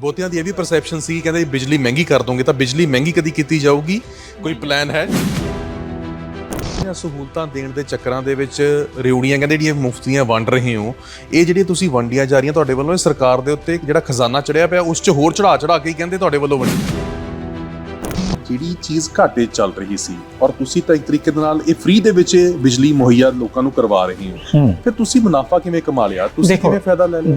ਬਹੁਤਿਆਂ ਦੀ ਇਹ ਵੀ ਪਰਸੈਪਸ਼ਨ ਸੀ ਕਹਿੰਦੇ ਬਿਜਲੀ ਮਹਿੰਗੀ ਕਰ ਦੋਗੇ ਤਾਂ ਬਿਜਲੀ ਮਹਿੰਗੀ ਕਦੀ ਕੀਤੀ ਜਾਊਗੀ? ਕੋਈ ਪਲਾਨ ਹੈ? ਇਹ ਸਹੂਲਤਾਂ ਦੇਣ ਦੇ ਚੱਕਰਾਂ ਦੇ ਵਿੱਚ ਰਿਉੜੀਆਂ ਕਹਿੰਦੇ ਜਿਹੜੀਆਂ ਮੁਫਤੀਆਂ ਵੰਡ ਰਹੇ ਹੋ ਇਹ ਜਿਹੜੀਆਂ ਤੁਸੀਂ ਵੰਡੀਆਂ ਜਾ ਰਹੀਆਂ ਤੁਹਾਡੇ ਵੱਲੋਂ ਇਹ ਸਰਕਾਰ ਦੇ ਉੱਤੇ ਜਿਹੜਾ ਖਜ਼ਾਨਾ ਚੜਿਆ ਪਿਆ ਉਸ 'ਚ ਹੋਰ ਚੜਾ ਚੜਾ ਕੇ ਹੀ ਕਹਿੰਦੇ ਤੁਹਾਡੇ ਵੱਲੋਂ ਵੰਡੀ ਜਿਹੜੀ ਚੀਜ਼ ਘਾਟੇ ਚੱਲ ਰਹੀ ਸੀ ਔਰ ਤੁਸੀਂ ਤਾਂ ਇੱਕ ਤਰੀਕੇ ਦੇ ਨਾਲ ਇਹ ਫ੍ਰੀ ਦੇ ਵਿੱਚ ਬਿਜਲੀ ਮੁਹੱਈਆ ਲੋਕਾਂ ਨੂੰ ਕਰਵਾ ਰਹੇ ਹੋ। ਫਿਰ ਤੁਸੀਂ ਮੁਨਾਫਾ ਕਿਵੇਂ ਕਮਾ ਲਿਆ? ਤੁਸੀਂ ਕਿਵੇਂ ਫਾਇਦਾ ਲੈ ਲਿਆ?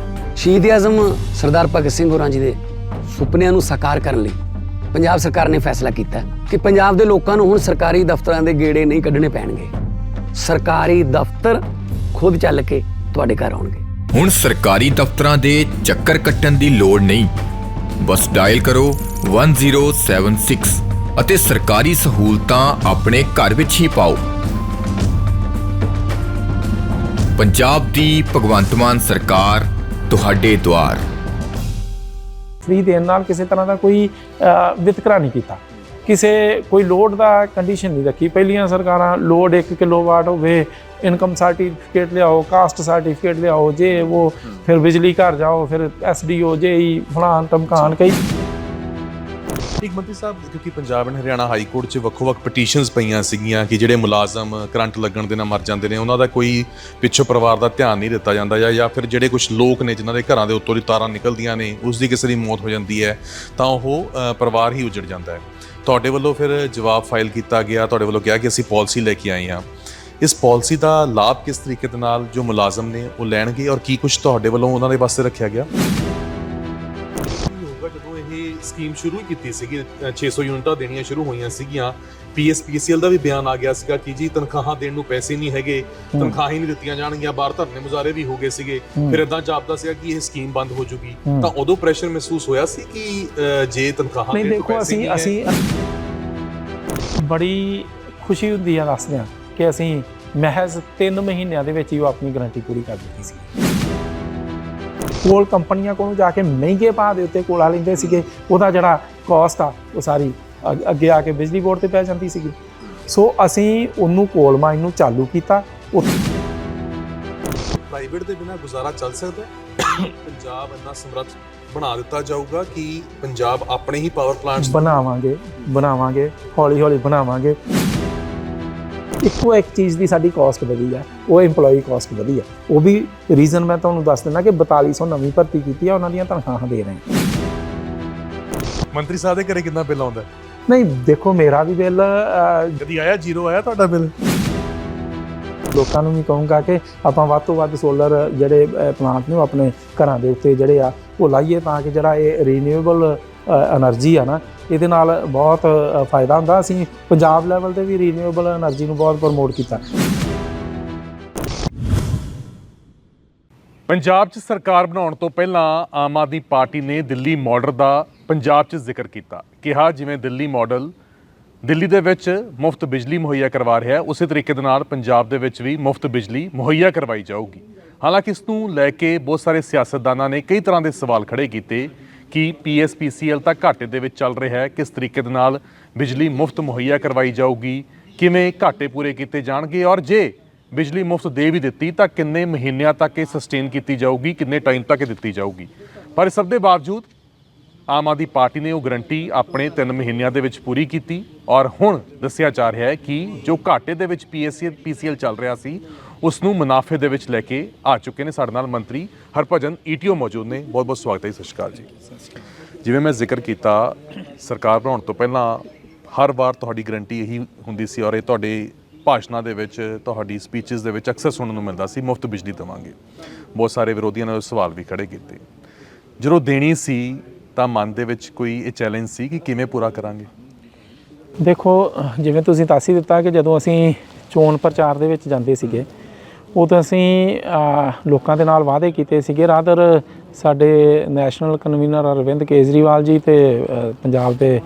ਸ਼ਹੀਦ ਆਜ਼ਮ ਸਰਦਾਰ ਭਗਤ ਸਿੰਘ ਹੋਰਾਂ ਜੀ ਦੇ ਸੁਪਨਿਆਂ ਨੂੰ ਸਾਕਾਰ ਕਰਨ ਲਈ ਪੰਜਾਬ ਸਰਕਾਰ ਨੇ ਫੈਸਲਾ ਕੀਤਾ ਕਿ ਪੰਜਾਬ ਦੇ ਲੋਕਾਂ ਨੂੰ ਹੁਣ ਸਰਕਾਰੀ ਦਫ਼ਤਰਾਂ ਦੇ ਗੇੜੇ ਨਹੀਂ ਕੱਢਣੇ ਪੈਣਗੇ। ਸਰਕਾਰੀ ਦਫ਼ਤਰ ਖੁਦ ਚੱਲ ਕੇ ਤੁਹਾਡੇ ਘਰ ਆਉਣਗੇ। ਹੁਣ ਸਰਕਾਰੀ ਦਫ਼ਤਰਾਂ ਦੇ ਚੱਕਰ ਕੱਟਣ ਦੀ ਲੋੜ ਨਹੀਂ। ਬਸ ਡਾਇਲ ਕਰੋ 1076 ਅਤੇ ਸਰਕਾਰੀ ਸਹੂਲਤਾਂ ਆਪਣੇ ਘਰ ਵਿੱਚ ਹੀ ਪਾਓ। ਪੰਜਾਬ ਦੀ ਭਗਵੰਤ ਮਾਨ ਸਰਕਾਰ ਤੁਹਾਡੇ ਦੁਆਰ। ਫ੍ਰੀ ਦੇਣ ਨਾਲ ਕਿਸੇ ਤਰ੍ਹਾਂ ਦਾ ਕੋਈ ਵਿਤਕਰਾ ਨਹੀਂ ਕੀਤਾ। ਕਿਸੇ ਕੋਈ ਲੋਡ ਦਾ ਕੰਡੀਸ਼ਨ ਨਹੀਂ ਰੱਖੀ। ਪਹਿਲੀਆਂ ਸਰਕਾਰਾਂ ਲੋਡ 1 ਕਿਲੋਵਾਟ ਹੋਵੇ ਇਨਕਮ ਸਰਟੀਫਿਕੇਟ ਲਿਆਓ ਕਾਸਟ ਸਰਟੀਫਿਕੇਟ ਲਿਆਓ ਜੇ ਉਹ ਫਿਰ ਬਿਜਲੀ ਘਰ ਜਾਓ ਫਿਰ ਐਸਡੀਓ ਜੇਈ ਫਲਾਣ ਟਮਕਾਨ ਕਈ ਇੱਕ ਮੰਤਰੀ ਸਾਹਿਬ, ਕਿਉਂਕਿ Punjab and Haryana high court 'ਚ ਵੱਖੋ-ਵੱਖ ਪਟੀਸ਼ਨਸ ਪਈਆਂ ਸੀਗੀਆਂ ਕਿ ਜਿਹੜੇ ਮੁਲਾਜ਼ਮ ਕਰੰਟ ਲੱਗਣ ਦੇ ਨਾਲ ਮਰ ਜਾਂਦੇ ਨੇ, ਉਹਨਾਂ ਦਾ ਕੋਈ ਪਿੱਛੋਂ ਪਰਿਵਾਰ ਦਾ ਧਿਆਨ ਨਹੀਂ ਦਿੱਤਾ ਜਾਂਦਾ ਜਾਂ ਜਾਂ ਫਿਰ ਜਿਹੜੇ ਕੁਝ ਲੋਕ ਨੇ ਜਿਨ੍ਹਾਂ ਦੇ ਘਰਾਂ ਦੇ ਉੱਤੋਂ ਦੀ ਤਾਰਾਂ ਨਿਕਲਦੀਆਂ ਨੇ ਉਸ ਦੀ ਕਿਸੇ ਦੀ ਮੌਤ ਹੋ ਜਾਂਦੀ ਹੈ, ਤਾਂ ਉਹ ਪਰਿਵਾਰ ਹੀ ਉਜੜ ਜਾਂਦਾ ਹੈ। ਤੁਹਾਡੇ ਵੱਲੋਂ ਫਿਰ ਜਵਾਬ ਫਾਈਲ ਕੀਤਾ ਗਿਆ, ਤੁਹਾਡੇ ਵੱਲੋਂ ਕਿਹਾ ਕਿ ਅਸੀਂ ਪਾਲਿਸੀ ਲੈ ਕੇ ਆਏ ਹਾਂ। ਇਸ ਪਾਲਿਸੀ ਦਾ ਲਾਭ ਕਿਸ ਤਰੀਕੇ ਦੇ ਨਾਲ ਜੋ ਮੁਲਾਜ਼ਮ ਨੇ ਉਹ ਲੈਣਗੇ ਔਰ ਕੀ ਕੁਝ ਤੁਹਾਡੇ ਵੱਲੋਂ ਉਹਨਾਂ ਦੇ ਵਾਸਤੇ ਰੱਖਿਆ ਗਿਆ? ਸਕੀਮ ਸ਼ੁਰੂ ਕੀਤੀ ਸੀਗੀ ਅ, 600 ਯੂਨਿਟਾਂ ਦੇਣੀਆਂ ਸ਼ੁਰੂ ਹੋਈਆਂ ਸੀਗੀਆਂ। ਪੀਐਸਪੀਸੀਐਲ ਦਾ ਵੀ ਬਿਆਨ ਆ ਗਿਆ ਸੀਗਾ ਕਿ ਜੀ ਤਨਖਾਹਾਂ ਦੇਣ ਨੂੰ ਪੈਸੇ ਨਹੀਂ ਹੈਗੇ ਤਨਖਾਹਾਂ ਹੀ ਨਹੀਂ ਦਿੱਤੀਆਂ ਜਾਣਗੀਆਂ ਬਾਹਰ ਧਰਨੇ ਮੁਜ਼ਾਰੇ ਵੀ ਹੋ ਗਏ ਸੀਗੇ। ਫਿਰ ਇਦਾਂ ਜਾਪਦਾ ਸੀਗਾ ਕਿ ਇਹ ਸਕੀਮ ਬੰਦ ਹੋ ਜੂਗੀ। ਤਾਂ ਉਦੋਂ ਪ੍ਰੈਸ਼ਰ ਮਹਿਸੂਸ ਹੋਇਆ ਸੀ ਕਿ ਜੇ ਤਨਖਾਹਾਂ ਨਹੀਂ ਦੇਣ ਪੈਸੇ ਅਸੀਂ ਨਹੀਂ ਅਸੀਂ ਬੜੀ ਖੁਸ਼ੀ ਹੁੰਦੀ ਆ ਦੱਸਦਿਆਂ ਕਿ ਅਸੀਂ ਮਹਿਜ਼ 3 ਮਹੀਨਿਆਂ ਦੇ ਵਿੱਚ ਹੀ ਉਹ ਆਪਣੀ ਗਾਰੰਟੀ ਪੂਰੀ ਕਰ ਦਿੱਤੀ ਸੀ। ਕੋਲ ਕੰਪਨੀਆਂ ਕੋਲੋਂ ਜਾ ਕੇ ਮਹਿੰਗੇ ਭਾਅ ਦੇ ਉੱਤੇ ਕੋਲਾ ਲੈਂਦੇ ਸੀਗੇ ਉਹਦਾ ਜਿਹੜਾ ਕਾਸਟ ਆ ਉਹ ਸਾਰੀ ਅੱਗ- ਆ ਕੇ ਬਿਜਲੀ ਬੋਰਡ ਤੇ ਪੈ ਜਾਂਦੀ ਸੀਗੀ। ਸੋ ਅਸੀਂ ਉਹਨੂੰ ਕੋਲ ਮਾਈਨ ਨੂੰ ਚਾਲੂ ਕੀਤਾ। ਪ੍ਰਾਈਵੇਟ ਦੇ ਬਿਨਾ ਗੁਜ਼ਾਰਾ ਚੱਲ ਸਕਦਾ ਪੰਜਾਬ ਇੰਨਾ ਸਮਰੱਥ ਬਣਾ ਦਿੱਤਾ ਜਾਊਗਾ ਕਿ ਪੰਜਾਬ ਆਪਣੇ ਹੀ ਪਾਵਰ ਪਲਾਂਟਸ ਬਣਾਵਾਂਗੇ ਬਣਾਵਾਂਗੇ ਹੌਲੀ ਹੌਲੀ ਬਣਾਵਾਂਗੇ। ਇੱਕੋ ਇੱਕ ਚੀਜ਼ ਦੀ ਸਾਡੀ ਕਾਸਟ ਵਧੀ ਆ ਉਹ EMPLOYEE ਕਾਸਟ ਵਧੀ ਆ। ਉਹ ਵੀ ਰੀਜ਼ਨ ਮੈਂ ਤੁਹਾਨੂੰ ਦੱਸ ਦਿੰਦਾ ਕਿ 4200 ਨਵੀਂ ਭਰਤੀ ਕੀਤੀ ਆ ਉਹਨਾਂ ਦੀਆਂ ਤਨਖਾਹਾਂ ਦੇ ਰਹੇ ਮੰਤਰੀ ਸਾਹਿਬ ਦੇ ਘਰੇ ਕਿੰਨਾ ਬਿੱਲ ਆਉਂਦਾ? ਨਹੀਂ ਦੇਖੋ ਮੇਰਾ ਵੀ ਬਿੱਲ ਕਦੀ ਆਇਆ ਜ਼ੀਰੋ ਆਇਆ ਤੁਹਾਡਾ ਬਿੱਲ? ਲੋਕਾਂ ਨੂੰ ਵੀ ਕਹੂੰਗਾ ਕਿ ਆਪਾਂ ਵੱਧ ਤੋਂ ਵੱਧ ਸੋਲਰ ਜਿਹੜੇ ਪਲਾਂਟ ਨੂੰ ਆਪਣੇ ਘਰਾਂ ਦੇ ਉੱਤੇ ਜਿਹੜੇ ਆ ਉਹ ਲਾਈਏ ਤਾਂ ਕਿ ਜਿਹੜਾ ਇਹ ਰੀਨਿਊਏਬਲ એનર્ਜੀ ਆ ਨਾ ਇਹਦੇ ਨਾਲ ਬਹੁਤ ਫਾਇਦਾ ਹੁੰਦਾ। ਅਸੀਂ ਪੰਜਾਬ ਲੈਵਲ ਤੇ ਵੀ ਰੀਨਿਊਏਬਲ એનર્ਜੀ ਨੂੰ ਬਹੁਤ ਪ੍ਰਮੋਟ ਕੀਤਾ। ਪੰਜਾਬ 'ਚ ਸਰਕਾਰ ਬਣਾਉਣ ਤੋਂ ਪਹਿਲਾਂ ਆਮ ਆਦਮੀ ਪਾਰਟੀ ਨੇ ਦਿੱਲੀ ਮਾਡਲ ਦਾ ਪੰਜਾਬ 'ਚ ਜ਼ਿਕਰ ਕੀਤਾ। ਕਿਹਾ ਜਿਵੇਂ ਦਿੱਲੀ ਮਾਡਲ ਦਿੱਲੀ ਦੇ ਵਿੱਚ ਮੁਫਤ ਬਿਜਲੀ ਮੁਹੱਈਆ ਕਰਵਾ ਰਿਹਾ ਹੈ, ਉਸੇ ਤਰੀਕੇ ਦੇ ਨਾਲ ਪੰਜਾਬ ਦੇ ਵਿੱਚ ਵੀ ਮੁਫਤ ਬਿਜਲੀ ਮੁਹੱਈਆ ਕਰਵਾਈ ਜਾਊਗੀ। ਹਾਲਾਂਕਿ ਇਸ ਨੂੰ ਲੈ ਕੇ ਬਹੁਤ ਸਾਰੇ ਸਿਆਸਤਦਾਨਾਂ ਨੇ ਕਈ ਤਰ੍ਹਾਂ ਦੇ ਸਵਾਲ ਖੜੇ ਕੀਤੇ। ਕਿ ਪੀਐਸਪੀਸੀਐਲ ਤਾਂ ਘਾਟੇ ਦੇ ਵਿੱਚ ਚੱਲ ਰਿਹਾ ਹੈ? ਕਿਸ ਤਰੀਕੇ ਦੇ ਨਾਲ ਬਿਜਲੀ ਮੁਫਤ ਮੁਹੱਈਆ ਕਰਵਾਈ ਜਾਊਗੀ? ਕਿਵੇਂ ਘਾਟੇ ਪੂਰੇ ਕੀਤੇ ਜਾਣਗੇ? ਔਰ ਜੇ ਬਿਜਲੀ ਮੁਫਤ ਦੇ ਵੀ ਦਿੱਤੀ, ਤਾਂ ਕਿੰਨੇ ਮਹੀਨਿਆਂ ਤੱਕ ਇਹ ਸਸਟੇਨ ਕੀਤੀ ਜਾਊਗੀ? ਕਿੰਨੇ ਟਾਈਮ ਤੱਕ ਇਹ ਦਿੱਤੀ ਜਾਊਗੀ? ਪਰ ਇਸ ਸਭ ਦੇ ਬਾਵਜੂਦ ਆਮ ਆਦਮੀ ਪਾਰਟੀ ਨੇ ਉਹ ਗਰੰਟੀ ਆਪਣੇ 3 ਮਹੀਨਿਆਂ ਦੇ ਵਿੱਚ ਪੂਰੀ ਕੀਤੀ ਔਰ ਹੁਣ ਦੱਸਿਆ ਜਾ ਰਿਹਾ ਹੈ ਕਿ ਜੋ ਘਾਟੇ ਦੇ ਵਿੱਚ ਪੀਐਸਸੀਐਲ ਪੀਸੀਐਲ ਚੱਲ ਰਿਹਾ ਸੀ ਉਸ ਨੂੰ ਮੁਨਾਫੇ ਦੇ ਵਿੱਚ ਲੈ ਕੇ ਆ ਚੁੱਕੇ ਨੇ ਸਾਡੇ ਨਾਲ ਮੰਤਰੀ ਹਰਭਜਨ ਈਟੀਓ ਮੌਜੂਦ ਨੇ। ਬਹੁਤ ਬਹੁਤ ਸਵਾਗਤ ਹੈ ਜੀ, ਸਤਿ ਸ਼੍ਰੀ ਅਕਾਲ ਜੀ। ਜਿਵੇਂ ਮੈਂ ਜ਼ਿਕਰ ਕੀਤਾ ਸਰਕਾਰ ਬਣਾਉਣ ਤੋਂ ਪਹਿਲਾਂ ਹਰ ਵਾਰ ਤੁਹਾਡੀ ਗਰੰਟੀ ਇਹੀ ਹੁੰਦੀ ਸੀ ਔਰ ਇਹ ਤੁਹਾਡੇ ਭਾਸ਼ਣਾਂ ਦੇ ਵਿੱਚ ਤੁਹਾਡੀ ਸਪੀਚਸ ਦੇ ਵਿੱਚ ਅਕਸਰ ਸੁਣਨ ਨੂੰ ਮਿਲਦਾ ਸੀ ਮੁਫਤ ਬਿਜਲੀ ਦੇਵਾਂਗੇ। ਬਹੁਤ ਸਾਰੇ ਵਿਰੋਧੀਆਂ ਨੇ ਉਹ ਸਵਾਲ ਵੀ ਖੜੇ ਕੀਤੇ। ਜਦੋਂ ਦੇਣੀ ਸੀ ਤਾਂ ਮਨ ਦੇ ਵਿੱਚ ਕੋਈ ਇਹ ਚੈਲੰਜ ਸੀ ਕਿ ਕਿਵੇਂ ਪੂਰਾ ਕਰਾਂਗੇ? ਦੇਖੋ, ਜਿਵੇਂ ਤੁਸੀਂ ਦੱਸ ਹੀ ਦਿੱਤਾ ਕਿ ਜਦੋਂ ਅਸੀਂ ਚੋਣ ਪ੍ਰਚਾਰ ਦੇ ਵਿੱਚ ਜਾਂਦੇ ਸੀਗੇ, ਉਦੋਂ ਅਸੀਂ ਲੋਕਾਂ ਦੇ ਨਾਲ ਵਾਅਦੇ ਕੀਤੇ ਸੀਗੇ। ਰਾਦਰ ਸਾਡੇ ਨੈਸ਼ਨਲ ਕਨਵੀਨਰ ਅਰਵਿੰਦ ਕੇਜਰੀਵਾਲ ਜੀ ਤੇ ਪੰਜਾਬ ਦੇ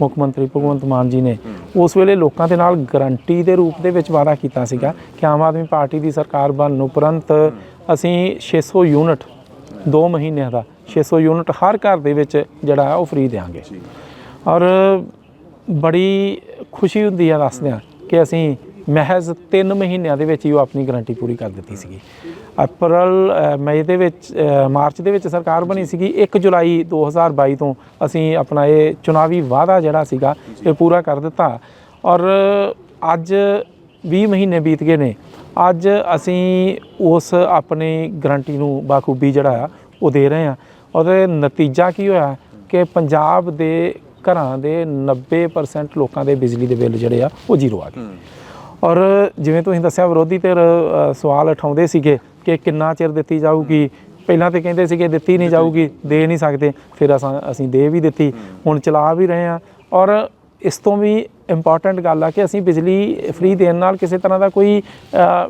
ਮੁੱਖ ਮੰਤਰੀ ਭਗਵੰਤ ਮਾਨ ਜੀ ਨੇ ਉਸ ਵੇਲੇ ਲੋਕਾਂ ਦੇ ਨਾਲ ਗਰੰਟੀ ਦੇ ਰੂਪ ਦੇ ਵਿੱਚ ਵਾਅਦਾ ਕੀਤਾ ਸੀਗਾ ਕਿ ਆਮ ਆਦਮੀ ਪਾਰਟੀ ਦੀ ਸਰਕਾਰ ਬਣਨ ਉਪਰੰਤ ਅਸੀਂ 600 ਯੂਨਿਟ 2 ਮਹੀਨਿਆਂ ਦਾ 600 ਯੂਨਿਟ ਹਰ ਘਰ ਦੇ ਵਿੱਚ ਜਿਹੜਾ ਹੈ ਉਹ ਫ੍ਰੀ ਦੇਵਾਂਗੇ ਔਰ ਬੜੀ ਖੁਸ਼ੀ ਹੁੰਦੀ ਆ ਦੱਸਦਿਆਂ ਕਿ ਅਸੀਂ ਮਹਿਜ਼ 3 ਮਹੀਨਿਆਂ ਦੇ ਵਿੱਚ ਹੀ ਉਹ ਆਪਣੀ ਗਾਰੰਟੀ ਪੂਰੀ ਕਰ ਦਿੱਤੀ ਸੀਗੀ। ਅਪ੍ਰੈਲ ਮਈ ਦੇ ਵਿੱਚ ਮਾਰਚ ਦੇ ਵਿੱਚ ਸਰਕਾਰ ਬਣੀ ਸੀਗੀ। 1 ਜੁਲਾਈ 2022 ਤੋਂ ਅਸੀਂ ਆਪਣਾ ਇਹ ਚੁਣਾਵੀ ਵਾਅਦਾ ਜਿਹੜਾ ਸੀਗਾ ਇਹ ਪੂਰਾ ਕਰ ਦਿੱਤਾ। ਔਰ ਅੱਜ 20 ਮਹੀਨੇ ਬੀਤ ਗਏ ਨੇ। ਅੱਜ ਅਸੀਂ ਉਸ ਆਪਣੀ ਗਰੰਟੀ ਨੂੰ ਬਾਖੂਬੀ ਜਿਹੜਾ ਆ, ਉਹ ਦੇ ਰਹੇ ਹਾਂ। ਉਹਦੇ ਨਤੀਜਾ ਕੀ ਹੋਇਆ ਕਿ ਪੰਜਾਬ ਦੇ ਘਰਾਂ ਦੇ 90% ਲੋਕਾਂ ਦੇ ਬਿਜਲੀ ਦੇ ਬਿੱਲ ਜਿਹੜੇ ਆ, ਉਹ ਜ਼ੀਰੋ ਆ ਗਏ। ਔਰ ਜਿਵੇਂ ਤੁਸੀਂ ਦੱਸਿਆ, ਵਿਰੋਧੀ ਧਿਰ ਸਵਾਲ ਉਠਾਉਂਦੇ ਸੀਗੇ ਕਿ ਕਿੰਨਾ ਚਿਰ ਦਿੱਤੀ ਜਾਊਗੀ। ਪਹਿਲਾਂ ਤੇ ਕਹਿੰਦੇ ਸੀਗੇ ਦਿੱਤੀ ਨਹੀਂ ਜਾਊਗੀ, ਦੇ ਨਹੀਂ ਸਕਦੇ। ਫਿਰ ਅਸਾਂ, ਅਸੀਂ ਦੇ ਵੀ ਦਿੱਤੀ। ਹੁਣ ਚਲਾ ਵੀ ਰਹੇ ਹਾਂ। ਔਰ ਇਸ ਤੋਂ ਵੀ ਇੰਪੋਰਟੈਂਟ ਗੱਲ ਆ ਕਿ ਅਸੀਂ ਬਿਜਲੀ ਫ੍ਰੀ ਦੇਣ ਨਾਲ ਕਿਸੇ ਤਰ੍ਹਾਂ ਦਾ ਕੋਈ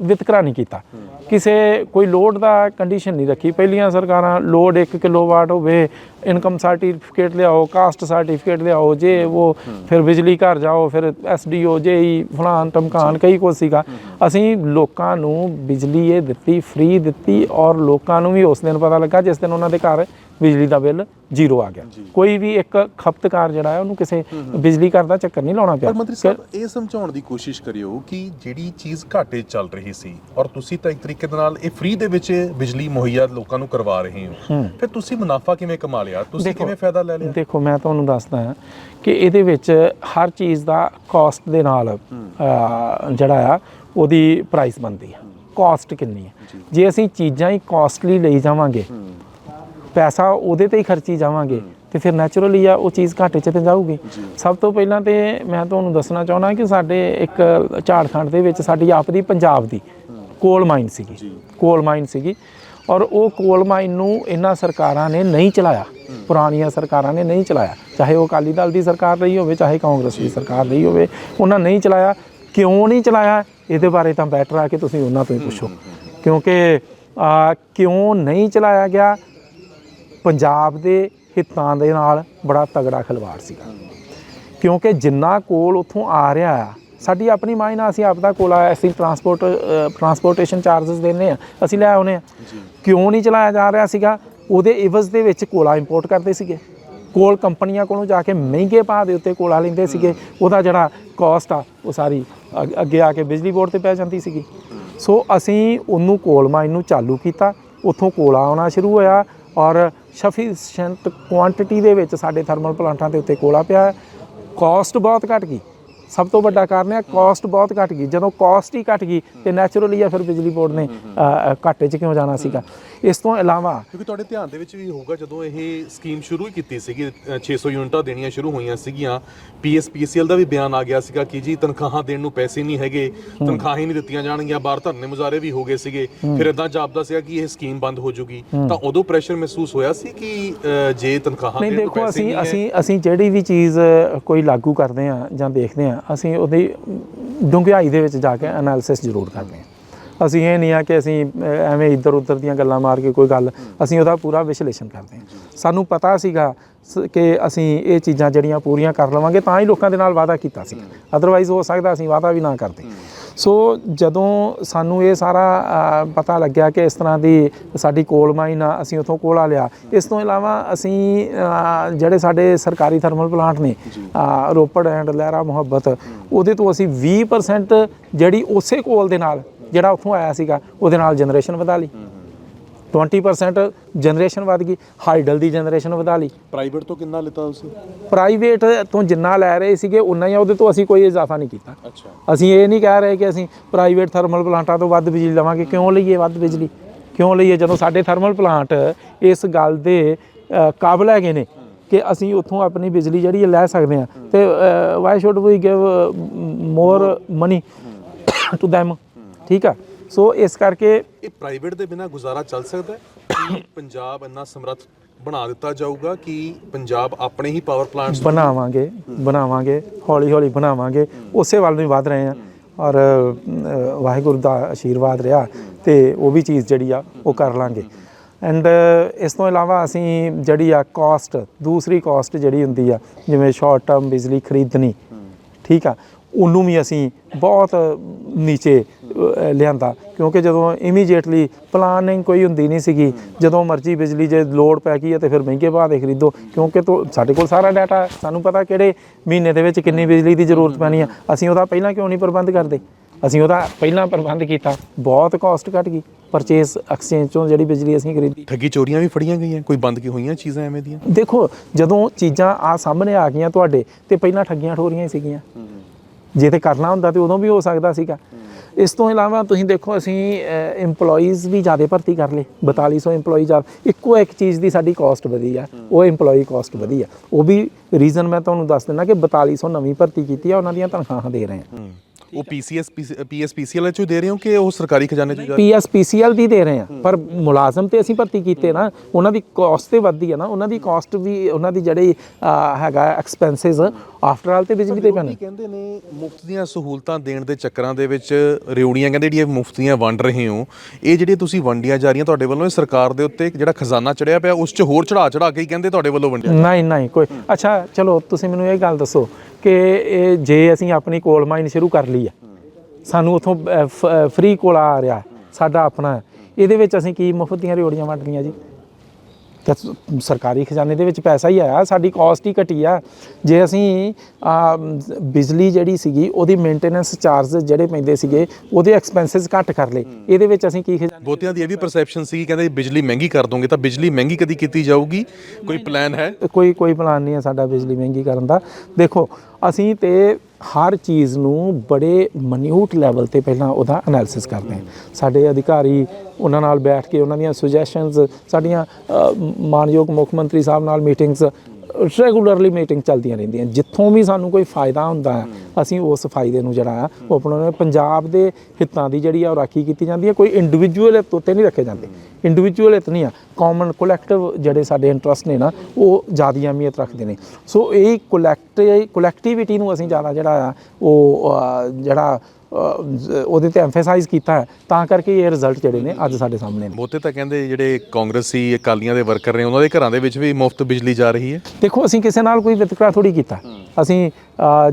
ਵਿਤਕਰਾ ਨਹੀਂ ਕੀਤਾ। ਕਿਸੇ, ਕੋਈ ਲੋਡ ਦਾ ਕੰਡੀਸ਼ਨ ਨਹੀਂ ਰੱਖੀ। ਪਹਿਲੀਆਂ ਸਰਕਾਰਾਂ ਲੋਡ 1 ਕਿਲੋਵਾਟ ਹੋਵੇ ਇਨਕਮ ਸਰਟੀਫਿਕੇਟ ਲਿਆਓ ਕਾਸਟ ਸਰਟੀਫਿਕੇਟ ਲਿਆਓ, ਜੇ ਉਹ ਫਿਰ ਬਿਜਲੀ ਘਰ ਜਾਓ, ਫਿਰ ਐਸਡੀਓ ਜੇਈ ਫਲਾਨ ਟਮਕਾਨ ਕਈ ਕੁਛ ਸੀਗਾ। ਅਸੀਂ ਲੋਕਾਂ ਨੂੰ ਬਿਜਲੀ ਇਹ ਦਿੱਤੀ ਫ੍ਰੀ ਦਿੱਤੀ ਔਰ ਲੋਕਾਂ ਨੂੰ ਵੀ ਉਸ ਦਿਨ ਪਤਾ ਲੱਗਾ ਜਿਸ ਦਿਨ ਉਹਨਾਂ ਦੇ ਘਰ ਬਿਜਲੀ ਦਾ ਬਿੱਲ ਜ਼ੀਰੋ ਆ ਗਿਆ। ਕੋਈ ਵੀ ਇੱਕ ਖਪਤਕਾਰ ਜਿਹੜਾ ਹੈ ਉਹਨੂੰ ਕਿਸੇ ਬਿਜਲੀ ਘਰ ਦਾ ਚੱਕਰ ਨਹੀਂ ਲਾਉਣਾ ਪਿਆ। ਪਰ ਮੰਤਰੀ ਸਾਹਿਬ ਇਹ ਸਮਝਾਉਣ ਦੀ ਕੋਸ਼ਿਸ਼ ਕਰਿਓ ਕਿ ਜਿਹੜੀ ਚੀਜ਼ ਘਾਟੇ ਚੱਲ ਰਹੀ ਸੀ ਔਰ ਤੁਸੀਂ ਤਾਂ ਇੱਕ ਤਰੀਕੇ ਦੇ ਨਾਲ ਇਹ ਫ੍ਰੀ ਦੇ ਵਿੱਚ ਬਿਜਲੀ ਮੁਹੱਈਆ ਲੋਕਾਂ ਨੂੰ ਕਰਵਾ ਰਹੇ ਹੋ। ਫਿਰ ਤੁਸੀਂ ਮੁਨਾਫਾ ਕਿਵੇਂ ਕਮਾ ਲਿਆ? ਤੁਸੀਂ ਕਿਵੇਂ ਫਾਇਦਾ ਲੈ ਲਿਆ? ਦੇਖੋ ਮੈਂ ਤੁਹਾਨੂੰ ਦੱਸਦਾ ਹਾਂ ਕਿ ਇਹਦੇ ਵਿੱਚ ਹਰ ਚੀਜ਼ ਦਾ ਕਾਸਟ ਦੇ ਨਾਲ ਜਿਹੜਾ ਆ ਉਹਦੀ ਪ੍ਰਾਈਸ ਬਣਦੀ ਆ। ਕਾਸਟ ਕਿੰਨੀ ਹੈ ਜੇ। ਅਸੀਂ ਚੀਜ਼ਾਂ ਹੀ ਕਾਸਟਲੀ ਲਈ ਜਾਵਾਂਗੇ ਪੈਸਾ ਉਹਦੇ ਤੇ ਹੀ ਖਰਚੀ ਜਾਵਾਂਗੇ ਤੇ ਫਿਰ ਨੈਚੁਰਲੀ ਆ ਉਹ ਚੀਜ਼ ਘਾਟੇ 'ਚ ਤੇ ਜਾਊਗੀ। ਸਭ ਤੋਂ ਪਹਿਲਾਂ ਤੇ ਮੈਂ ਤੁਹਾਨੂੰ ਦੱਸਣਾ ਚਾਹੁੰਦਾ ਕਿ ਸਾਡੇ ਇੱਕ ਝਾੜਖੰਡ ਦੇ ਵਿੱਚ ਸਾਡੀ ਆਪ ਦੀ ਪੰਜਾਬ ਦੀ ਕੋਲ ਮਾਈਨ ਸੀਗੀ। ਕੋਲ ਮਾਈਨ ਸੀਗੀ। ਔਰ ਉਹ ਕੋਲ ਮਾਈਨ ਨੂੰ ਇਹਨਾਂ ਸਰਕਾਰਾਂ ਨੇ ਨਹੀਂ ਚਲਾਇਆ। ਪੁਰਾਣੀਆਂ ਸਰਕਾਰਾਂ ਨੇ ਨਹੀਂ ਚਲਾਇਆ। ਚਾਹੇ ਉਹ ਅਕਾਲੀ ਦਲ ਦੀ ਸਰਕਾਰ ਰਹੀ ਹੋਵੇ ਚਾਹੇ ਕਾਂਗਰਸ ਦੀ ਸਰਕਾਰ ਰਹੀ ਹੋਵੇ ਉਹਨਾਂ ਨਹੀਂ ਚਲਾਇਆ। ਕਿਉਂ ਨਹੀਂ ਚਲਾਇਆ? ਇਹਦੇ ਬਾਰੇ ਤਾਂ ਬੈਟਰ ਆ ਕਿ ਤੁਸੀਂ ਉਹਨਾਂ ਤੋਂ ਹੀ ਪੁੱਛੋ। ਕਿਉਂਕਿ ਆ, ਕਿਉਂ ਨਹੀਂ ਚਲਾਇਆ ਗਿਆ? ਪੰਜਾਬ ਦੇ ਹਿੱਤਾਂ ਦੇ ਨਾਲ ਬੜਾ ਤਗੜਾ ਖਿਲਵਾੜ ਸੀਗਾ। ਕਿਉਂਕਿ ਜਿੰਨਾ ਕੋਲ ਉੱਥੋਂ ਆ ਰਿਹਾ ਆ ਸਾਡੀ ਆਪਣੀ ਮਾਇਨਾ ਅਸੀਂ ਆਪਦਾ ਕੋਲ ਆ ਅਸੀਂ ਟਰਾਂਸਪੋਰਟ ਟਰਾਂਸਪੋਰਟੇਸ਼ਨ ਚਾਰजेस ਦਿੰਦੇ ਆ ਅਸੀਂ ਲੈ ਆਉਨੇ ਆ। ਕਿਉਂ ਨਹੀਂ ਚਲਾਇਆ ਜਾ ਰਿਹਾ ਸੀਗਾ? ਉਹਦੇ ਇਵਜ਼ ਦੇ ਵਿੱਚ ਕੋਲਾ ਇੰਪੋਰਟ ਕਰਦੇ ਸੀਗੇ। ਕੋਲ ਕੰਪਨੀਆਂ ਕੋਲੋਂ ਜਾ ਕੇ ਮਹਿੰਗੇ ਭਾਅ ਦੇ ਉੱਤੇ ਕੋਲਾ ਲੈਂਦੇ ਸੀਗੇ। ਉਹਦਾ ਜਿਹੜਾ ਕਾਸਟ ਆ ਉਹ ਸਾਰੀ ਅੱਗੇ ਆ ਕੇ ਬਿਜਲੀ ਬੋਰਡ ਤੇ ਪੈ ਜਾਂਦੀ ਸੀਗੀ। ਸੋ ਅਸੀਂ ਉਹਨੂੰ ਕੋਲ ਮਾਈਨ ਨੂੰ ਚਾਲੂ ਕੀਤਾ। ਉੱਥੋਂ ਕੋਲਾ ਆਉਣਾ ਸ਼ੁਰੂ ਹੋਇਆ ਔਰ ਸਫੀਸ਼ੀਐਂਟ ਕੁਆਂਟੀਟੀ ਦੇ ਵਿੱਚ ਸਾਡੇ ਥਰਮਲ ਪਲਾਂਟਾਂ ਦੇ ਉੱਤੇ ਕੋਲਾ ਪਿਆ ਕਾਸਟ ਬਹੁਤ ਘਟ ਗਈ। ਸਭ ਤੋਂ ਵੱਡਾ ਕਾਰਨ ਹੈ ਕਾਸਟ ਬਹੁਤ ਘਟ ਗਈ। ਜਦੋਂ ਕਾਸਟ ਹੀ ਘਟ ਗਈ ਤੇ ਨੈਚੁਰਲੀ ਆ ਫਿਰ ਬਿਜਲੀ ਬੋਰਡ ਨੇ ਘਾਟੇ 'ਚ ਕਿਉਂ ਜਾਣਾ ਸੀਗਾ? ਇਸ ਤੋਂ ਇਲਾਵਾ ਕਿਉਂਕਿ ਤੁਹਾਡੇ ਧਿਆਨ ਦੇ ਵਿੱਚ ਵੀ ਹੋਊਗਾ ਜਦੋਂ ਇਹ ਸਕੀਮ ਸ਼ੁਰੂ ਹੀ ਕੀਤੀ ਸੀਗੀ ਅ, 600 ਯੂਨਿਟਾਂ ਦੇਣੀਆਂ ਸ਼ੁਰੂ ਹੋਈਆਂ ਸੀਗੀਆਂ ਪੀਐਸਪੀਸੀਐਲ ਦਾ ਵੀ ਬਿਆਨ ਆ ਗਿਆ ਸੀਗਾ ਕਿ ਜੀ ਤਨਖਾਹਾਂ ਦੇਣ ਨੂੰ ਪੈਸੇ ਨਹੀਂ ਹੈਗੇ ਤਨਖਾਹਾਂ ਹੀ ਨਹੀਂ ਦਿੱਤੀਆਂ ਜਾਣਗੀਆਂ ਬਾਹਰ ਧਰਨੇ ਮੁਜ਼ਾਹਰੇ ਵੀ ਹੋ ਗਏ ਸੀਗੇ। ਫਿਰ ਇਦਾਂ ਜਾਪਦਾ ਸੀਗਾ ਕਿ ਇਹ ਸਕੀਮ ਬੰਦ ਹੋ ਜੂਗੀ। ਤਾਂ ਉਦੋਂ ਪ੍ਰੈਸ਼ਰ ਮਹਿਸੂਸ ਹੋਇਆ ਸੀ ਕਿ ਜੇ ਤਨਖਾਹਾਂ ਨਹੀਂ ਦੇਣ ਨੂੰ ਦੇਖੋ ਪੈਸੇ ਅਸੀਂ ਅਸੀਂ ਅਸੀਂ ਜਿਹੜੀ ਵੀ ਚੀਜ਼ ਕੋਈ ਲਾਗੂ ਕਰਦੇ ਆ ਜਾਂ ਦੇਖਦੇ ਆ ਅਸੀਂ ਉਹਦੀ ਡੂੰਘਾਈ ਦੇ ਵਿੱਚ ਜਾ ਕੇ ਐਨਾਲਿਸਿਸ ਜ਼ਰੂਰ ਕਰਦੇ ਹਾਂ। ਅਸੀਂ ਇਹ ਨਹੀਂ ਆ ਕਿ ਅਸੀਂ ਐਵੇਂ ਇੱਧਰ ਉੱਧਰ ਦੀਆਂ ਗੱਲਾਂ ਮਾਰ ਕੇ ਕੋਈ ਗੱਲ, ਅਸੀਂ ਉਹਦਾ ਪੂਰਾ ਵਿਸ਼ਲੇਸ਼ਣ ਕਰਦੇ ਹਾਂ। ਸਾਨੂੰ ਪਤਾ ਸੀਗਾ ਸ- ਕਿ ਅਸੀਂ ਇਹ ਚੀਜ਼ਾਂ ਜਿਹੜੀਆਂ ਪੂਰੀਆਂ ਕਰ ਲਵਾਂਗੇ ਤਾਂ ਹੀ ਲੋਕਾਂ ਦੇ ਨਾਲ ਵਾਅਦਾ ਕੀਤਾ ਸੀ ਅਦਰਵਾਈਜ਼ ਹੋ ਸਕਦਾ ਅਸੀਂ ਵਾਅਦਾ ਵੀ ਨਾ ਕਰਦੇ। ਸੋ ਜਦੋਂ ਸਾਨੂੰ ਇਹ ਸਾਰਾ ਪਤਾ ਲੱਗਿਆ ਕਿ ਇਸ ਤਰ੍ਹਾਂ ਦੀ ਸਾਡੀ ਕੋਲ ਮਾਈਨ ਆ ਅਸੀਂ ਉਥੋਂ ਕੋਲਾ ਲਿਆ ਇਸ ਤੋਂ ਇਲਾਵਾ ਅਸੀਂ ਜਿਹੜੇ ਸਾਡੇ ਸਰਕਾਰੀ ਥਰਮਲ ਪਲਾਂਟ ਨੇ ਰੋਪੜ ਐਂਡ ਲਹਿਰਾ ਮੁਹੱਬਤ ਉਹਦੇ ਤੋਂ ਅਸੀਂ 20% ਜਿਹੜੀ ਉਸੇ ਕੋਲ ਦੇ ਨਾਲ ਜਿਹੜਾ ਉੱਥੋਂ ਆਇਆ ਸੀਗਾ ਉਹਦੇ ਨਾਲ ਜਨਰੇਸ਼ਨ ਵਧਾ ਲਈ। 20% ਜਨਰੇਸ਼ਨ ਵਧ ਗਈ ਹਾਈਡਲ ਦੀ ਜਨਰੇਸ਼ਨ ਵਧਾ ਲਈ। ਪ੍ਰਾਈਵੇਟ ਤੋਂ ਕਿੰਨਾ ਲਿੱਤਾ ਤੁਸੀਂ? ਪ੍ਰਾਈਵੇਟ ਤੋਂ ਜਿੰਨਾ ਲੈ ਰਹੇ ਸੀਗੇ ਉਨਾ ਹੀ ਆ, ਉਹਦੇ ਤੋਂ ਅਸੀਂ ਕੋਈ ਇਜ਼ਾਫਾ ਨਹੀਂ ਕੀਤਾ। ਅੱਛਾ। ਅਸੀਂ ਇਹ ਨਹੀਂ ਕਹਿ ਰਹੇ ਕਿ ਅਸੀਂ ਪ੍ਰਾਈਵੇਟ ਥਰਮਲ ਪਲਾਂਟਾਂ ਤੋਂ ਵੱਧ ਬਿਜਲੀ ਲਵਾਂਗੇ। ਕਿਉਂ ਲਈਏ ਵੱਧ ਬਿਜਲੀ? ਕਿਉਂ ਲਈਏ? ਜਦੋਂ ਸਾਡੇ ਥਰਮਲ ਪਲਾਂਟ ਇਸ ਗੱਲ ਦੇ ਅ, ਕਾਬਲ ਹੈਗੇ ਨੇ ਕਿ ਅਸੀਂ ਉੱਥੋਂ ਆਪਣੀ ਬਿਜਲੀ ਜਿਹੜੀ ਹੈ ਲੈ ਸਕਦੇ ਹਾਂ। ਤੇ why should we give more money to them? ਠੀਕ ਆ? ਸੋ ਇਸ ਕਰਕੇ ਇਹ ਪ੍ਰਾਈਵੇਟ ਦੇ ਬਿਨਾ ਗੁਜ਼ਾਰਾ ਚੱਲ ਸਕਦਾ ਹੈ ਪੰਜਾਬ ਇੰਨਾ ਸਮਰੱਥ ਬਣਾ ਦਿੱਤਾ ਜਾਊਗਾ ਕਿ ਪੰਜਾਬ ਆਪਣੇ ਹੀ ਪਾਵਰ ਪਲਾਂਟਸ ਬਣਾਵਾਂਗੇ ਬਣਾਵਾਂਗੇ ਹੌਲੀ ਹੌਲੀ ਬਣਾਵਾਂਗੇ ਉਸੇ ਵੱਲ ਨੂੰ ਵਧ ਰਹੇ ਹਾਂ। ਔਰ ਵਾਹਿਗੁਰੂ ਦਾ ਆਸ਼ੀਰਵਾਦ ਰਿਹਾ ਤੇ ਉਹ ਵੀ ਚੀਜ਼ ਜਿਹੜੀ ਆ ਉਹ ਕਰ ਲਾਂਗੇ। ਐਂਡ ਇਸ ਤੋਂ ਇਲਾਵਾ ਅਸੀਂ ਜਿਹੜੀ ਆ ਕਾਸਟ ਦੂਸਰੀ ਕਾਸਟ ਜਿਹੜੀ ਹੁੰਦੀ ਆ ਜਿਵੇਂ ਸ਼ਾਰਟ ਟਰਮ ਬਿਜਲੀ ਖਰੀਦਣੀ ਠੀਕ ਆ ਉਹਨੂੰ ਵੀ ਅਸੀਂ ਬਹੁਤ ਨੀਚੇ ਲਿਆਂਦਾ। ਕਿਉਂਕਿ ਜਦੋਂ ਇਮੀਡੀਏਟਲੀ ਪਲਾਨਿੰਗ ਕੋਈ ਹੁੰਦੀ ਨਹੀਂ ਸੀਗੀ ਜਦੋਂ ਮਰਜ਼ੀ ਬਿਜਲੀ ਜੇ ਲੋਡ ਪੈ ਗਈ ਤੇ ਫਿਰ ਮਹਿੰਗੇ ਭਾਅ ਦੇ ਖਰੀਦੋ। ਕਿਉਂਕਿ ਤੋਂ ਸਾਡੇ ਕੋਲ ਸਾਰਾ ਡਾਟਾ ਸਾਨੂੰ ਪਤਾ ਕਿਹੜੇ ਮਹੀਨੇ ਦੇ ਵਿੱਚ ਕਿੰਨੀ ਬਿਜਲੀ ਦੀ ਜ਼ਰੂਰਤ ਪੈਣੀ ਆ। ਅਸੀਂ ਉਹਦਾ ਪਹਿਲਾਂ ਕਿਉਂ ਨਹੀਂ ਪ੍ਰਬੰਧ ਕਰਦੇ? ਅਸੀਂ ਉਹਦਾ ਪਹਿਲਾਂ ਪ੍ਰਬੰਧ ਕੀਤਾ। ਬਹੁਤ ਕਾਸਟ ਘਟ ਗਈ। ਪਰਚੇਸ ਐਕਸਚੇਂਜ ਤੋਂ ਜਿਹੜੀ ਬਿਜਲੀ ਅਸੀਂ ਖਰੀਦੀ। ਠੱਗੀ ਚੋਰੀਆਂ ਵੀ ਫੜੀਆਂ ਗਈਆਂ? ਕੋਈ ਬੰਦ ਕੀ ਹੋਈਆਂ ਚੀਜ਼ਾਂ ਐਵੇਂ ਦੀਆਂ? ਦੇਖੋ ਜਦੋਂ ਚੀਜ਼ਾਂ ਆ ਸਾਹਮਣੇ ਆ ਗਈਆਂ ਤੁਹਾਡੇ ਤੇ ਪਹਿਲਾਂ ਠੱਗੀਆਂ ਠੋਰੀਆਂ ਹੀ ਸੀਗੀਆਂ। ਜੇ ਤੇ ਕਰਨਾ ਹੁੰਦਾ ਤੇ ਉਦੋਂ ਵੀ ਹੋ ਸਕਦਾ ਸੀਗਾ। ਇਸ ਤੋਂ ਇਲਾਵਾ ਤੁਸੀਂ ਦੇਖੋ ਅਸੀਂ EMPLOYEES ਵੀ ਜ਼ਿਆਦਾ ਭਰਤੀ ਕਰ ਲਏ। 4200 EMPLOYEE ਜ਼ਿਆਦਾ ਇੱਕੋ ਇੱਕ ਚੀਜ਼ ਦੀ ਸਾਡੀ ਕਾਸਟ ਵਧੀ ਆ। ਉਹ EMPLOYEE ਕਾਸਟ ਵਧੀ ਆ। ਉਹ ਵੀ ਰੀਜ਼ਨ ਮੈਂ ਤੁਹਾਨੂੰ ਦੱਸ ਦਿੰਦਾ ਕਿ 4200 ਨਵੀਂ ਭਰਤੀ ਕੀਤੀ ਆ ਉਹਨਾਂ ਦੀਆਂ ਤਨਖਾਹਾਂ ਦੇ ਰਹੇ ਆ। ਉਹ ਪੀਸੀਐਸ ਪੀਐਸਪੀਸੀਐਲ ਚੋਂ ਦੇ ਰਹੇ ਹੋ ਕਿ ਉਹ ਸਰਕਾਰੀ ਖਜ਼ਾਨੇ ਚੋਂ ਜਾ ਪੀਐਸਪੀਸੀਐਲ ਦੀ ਦੇ ਰਹੇ ਆ। ਪਰ ਮੁਲਾਜ਼ਮ ਤੇ ਅਸੀਂ ਭਰਤੀ ਕੀਤੇ ਨਾ ਉਹਨਾਂ ਦੀ ਕਾਸਟ ਤੇ ਵੱਧਦੀ ਆ ਨਾ। ਉਹਨਾਂ ਦੀ ਕਾਸਟ ਵੀ ਉਹਨਾਂ ਦੀ ਜਿਹੜੀ ਹੈਗਾ ਐਕਸਪੈਂਸਸ ਆਫਟਰ ਆਲ ਤੇ ਬਿਜਲੀ ਤੇ ਪੈਣਾ ਕਹਿੰਦੇ ਨੇ ਮੁਫਤ ਦੀਆਂ ਸਹੂਲਤਾਂ ਦੇਣ ਦੇ ਚੱਕਰਾਂ ਦੇ ਵਿੱਚ ਰਿਉੜੀਆਂ ਕਹਿੰਦੇ ਜਿਹੜੀਆਂ ਮੁਫਤ ਦੀਆਂ ਵੰਡ ਰਹੇ ਹੋ ਇਹ ਜਿਹੜੀਆਂ ਤੁਸੀਂ ਵੰਡੀਆਂ ਜਾ ਰਹੀਆਂ ਤੁਹਾਡੇ ਵੱਲੋਂ ਇਹ ਸਰਕਾਰ ਦੇ ਉੱਤੇ ਜਿਹੜਾ ਖਜ਼ਾਨਾ ਚੜਿਆ ਪਿਆ ਉਸ 'ਚ ਹੋਰ ਚੜਾ ਚੜਾ ਕੇ ਹੀ ਕਹਿੰਦੇ ਤੁਹਾਡੇ ਵੱਲੋਂ ਵੰਡਿਆ ਨਹੀਂ ਨਹੀਂ ਕੋਈ ਅੱਛਾ ਚਲੋ ਤੁਸੀਂ ਮੈਨੂੰ ਇਹ ਗੱਲ ਦੱਸੋ ਕਿ ਇਹ ਜੇ ਅਸੀਂ ਆਪਣੀ ਕੋਲ ਮਾਈਨ ਸ਼ੁਰੂ ਕਰ ਲਈ ਆ ਸਾਨੂੰ ਉਥੋਂ ਫ੍ਰੀ ਕੋਲਾ ਆ ਰਿਹਾ ਸਾਡਾ ਆਪਣਾ ਹੈ। ਇਹਦੇ ਵਿੱਚ ਅਸੀਂ ਕੀ ਮੁਫਤ ਦੀਆਂ ਰਿਓੜੀਆਂ ਵੰਡ ਰਹੀਆਂ ਜੀ ਤਾਂ ਸਰਕਾਰੀ ਖਜ਼ਾਨੇ ਦੇ ਵਿੱਚ ਪੈਸਾ ਹੀ ਆਇਆ ਸਾਡੀ ਕਾਸਟ ਹੀ ਘਟੀ ਆ। ਜੇ ਅਸੀਂ ਆ, ਬਿਜਲੀ ਜਿਹੜੀ ਸੀਗੀ ਉਹਦੀ ਮੇਨਟੇਨੈਂਸ ਚਾਰਜ ਜਿਹੜੇ ਪੈਂਦੇ ਸੀਗੇ ਉਹਦੇ ਐਕਸਪੈਂਸਸ ਘੱਟ ਕਰ ਲਏ। ਇਹਦੇ ਵਿੱਚ ਅਸੀਂ ਕੀ ਖਜ਼ਾਨੇ ਬਹੁਤਿਆਂ ਦੀ ਇਹ ਵੀ ਪਰਸੈਪਸ਼ਨ ਸੀ ਕਹਿੰਦੇ ਬਿਜਲੀ ਮਹਿੰਗੀ ਕਰ ਦੋਗੇ ਤਾਂ ਬਿਜਲੀ ਮਹਿੰਗੀ ਕਦੀ ਕੀਤੀ ਜਾਊਗੀ? ਕੋਈ ਪਲਾਨ ਹੈ? ਕੋਈ ਕੋਈ ਪਲਾਨ ਨਹੀਂ ਹੈ ਸਾਡਾ ਬਿਜਲੀ ਮਹਿੰਗੀ ਕਰਨ ਦਾ। ਦੇਖੋ ਅਸੀਂ ਤੇ ਹਰ ਚੀਜ਼ ਨੂੰ ਬੜੇ ਮਨਿਊਟ ਲੈਵਲ ਤੇ ਪਹਿਲਾਂ ਉਹਦਾ ਐਨਾਲਿਸਿਸ ਕਰਦੇ ਹਾਂ। ਸਾਡੇ ਅਧਿਕਾਰੀ ਉਹਨਾਂ ਨਾਲ ਬੈਠ ਕੇ ਉਹਨਾਂ ਦੀਆਂ ਸੁਜੈਸ਼ਨਸ ਸਾਡੀਆਂ ਮਾਨਯੋਗ ਮੁੱਖ ਮੰਤਰੀ ਸਾਹਿਬ ਨਾਲ ਮੀਟਿੰਗਸ ਰੈਗੂਲਰਲੀ ਮੀਟਿੰਗ ਚੱਲਦੀਆਂ ਰਹਿੰਦੀਆਂ। ਜਿੱਥੋਂ ਵੀ ਸਾਨੂੰ ਕੋਈ ਫਾਇਦਾ ਹੁੰਦਾ ਹੈ ਅਸੀਂ ਉਸ ਫਾਇਦੇ ਨੂੰ ਜਿਹੜਾ ਉਹ ਅਪਣਾਉਂਦੇ ਪੰਜਾਬ ਦੇ ਹਿੱਤਾਂ ਦੀ ਜਿਹੜੀ ਆ ਉਹ ਰਾਖੀ ਕੀਤੀ ਜਾਂਦੀ ਹੈ। ਕੋਈ ਇੰਡੀਵਿਜੂਅਲ ਹਿੱਤ ਉੱਤੇ ਨਹੀਂ ਰੱਖੇ ਜਾਂਦੇ। ਇੰਡੀਵਿਜੂਅਲ ਨਹੀਂ ਆ। ਕਾਮਨ ਕਲੈਕਟਿਵ ਜਿਹੜੇ ਸਾਡੇ ਇੰਟਰਸਟ ਨੇ ਨਾ ਉਹ ਜ਼ਿਆਦਾ ਅਹਿਮੀਅਤ ਰੱਖਦੇ ਨੇ। ਸੋ ਇਹ ਕਲੈਕਟ ਕਲੈਕਟੀਵਿਟੀ ਨੂੰ ਅਸੀਂ ਜ਼ਿਆਦਾ ਜਿਹੜਾ ਆ ਉਹ ਜਿਹੜਾ ਉਹਦੇ ਤੇ ਐਮਫੈਸਾਈਜ਼ ਕੀਤਾ ਹੈ ਤਾਂ ਕਰਕੇ ਇਹ ਰਿਜ਼ਲਟ ਜਿਹੜੇ ਨੇ ਅੱਜ ਸਾਡੇ ਸਾਹਮਣੇ ਨੇ। ਬਹੁਤੇ ਤਾਂ ਕਹਿੰਦੇ ਜਿਹੜੇ ਕਾਂਗਰਸੀ ਅਕਾਲੀਆਂ ਦੇ ਵਰਕਰ ਨੇ ਉਹਨਾਂ ਦੇ ਘਰਾਂ ਦੇ ਵਿੱਚ ਵੀ ਮੁਫਤ ਬਿਜਲੀ ਜਾ ਰਹੀ ਹੈ? ਦੇਖੋ ਅਸੀਂ ਕਿਸੇ ਨਾਲ ਕੋਈ ਵਿਤਕਰਾ ਥੋੜੀ ਕੀਤਾ। ਅਸੀਂ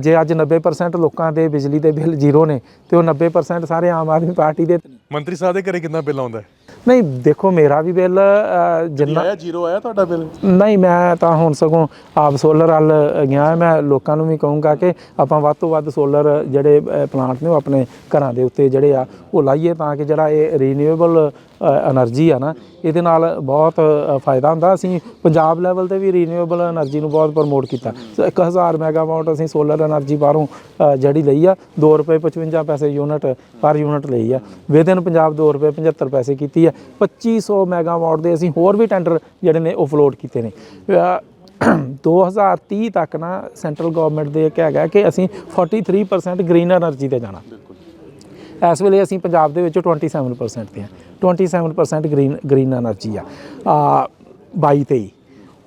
ਜੇ ਅੱਜ 90% ਲੋਕਾਂ ਦੇ ਬਿਜਲੀ ਦੇ ਬਿੱਲ ਜ਼ੀਰੋ ਨੇ ਤੇ ਉਹ 90% ਸਾਰੇ ਆਮ ਆਦਮੀ ਪਾਰਟੀ ਦੇ ਮੰਤਰੀ ਸਾਹਿਬ ਦੇ ਘਰੇ ਕਿੰਨਾ ਬਿੱਲ ਆਉਂਦਾ ਹੈ? ਨਹੀਂ ਦੇਖੋ ਮੇਰਾ ਵੀ ਬਿੱਲ ਜਿੰਨਾ ਆਇਆ ਜ਼ੀਰੋ ਆਇਆ ਤੁਹਾਡਾ ਬਿੱਲ? ਨਹੀਂ ਮੈਂ ਤਾਂ ਹੁਣ ਸਗੋਂ ਆਪ ਸੋਲਰ ਵੱਲ ਗਿਆ ਮੈਂ ਲੋਕਾਂ ਨੂੰ ਵੀ ਕਹੂੰਗਾ ਕਿ ਆਪਾਂ ਵੱਧ ਤੋਂ ਵੱਧ ਸੋਲਰ ਜਿਹੜੇ ਪਲਾਂਟ ਨੇ ਉਹ ਆਪਣੇ ਘਰਾਂ ਦੇ ਉੱਤੇ ਜਿਹੜੇ ਆ ਉਹ ਲਾਈਏ ਤਾਂ ਕਿ ਜਿਹੜਾ ਇਹ ਰੀਨਿਊਏਬਲ ਐਨਰਜੀ ਆ ਨਾ, ਇਹਦੇ ਨਾਲ ਬਹੁਤ ਫਾਇਦਾ ਹੁੰਦਾ। ਅਸੀਂ ਪੰਜਾਬ ਲੈਵਲ ਤੇ ਵੀ ਰੀਨਿਊਏਬਲ એનર્ਜੀ ਨੂੰ ਬਹੁਤ ਪ੍ਰਮੋਟ ਕੀਤਾ। 1000 ਮੈਗਾਵਾਟ ਅਸੀਂ ਸੋਲਰ એનર્ਜੀ ਬਾਹਰੋਂ ਜਿਹੜੀ ਲਈ ਆ 2 ਰੁਪਏ 55 ਪੈਸੇ ਯੂਨਿਟ ਪਰ ਯੂਨਿਟ ਲਈ ਆ। ਵਿਦਨ ਪੰਜਾਬ 2 ਰੁਪਏ 75 ਪੈਸੇ ਕੀਤੀ ਆ। 2500 ਮੈਗਾਵਾਟ ਦੇ ਅਸੀਂ ਹੋਰ ਵੀ ਟੈਂਡਰ ਜਿਹੜੇ ਨੇ ਉਹ ਫਲੋਟ ਕੀਤੇ ਨੇ। 2030 ਤੱਕ ਨਾ ਸੈਂਟਰਲ ਗਵਰਨਮੈਂਟ ਦੇ ਕਿਹਾ ਗਿਆ ਕਿ ਅਸੀਂ 43% ਗ੍ਰੀਨ એનર્ਜੀ ਤੇ ਜਾਣਾ। ਇਸ ਵੇਲੇ ਅਸੀਂ ਪੰਜਾਬ ਦੇ ਵਿੱਚ 27% ਤੇ ਆ 27% ਗ੍ਰੀਨ ਗ੍ਰੀਨ એનર્ਜੀ ਆ। 22 23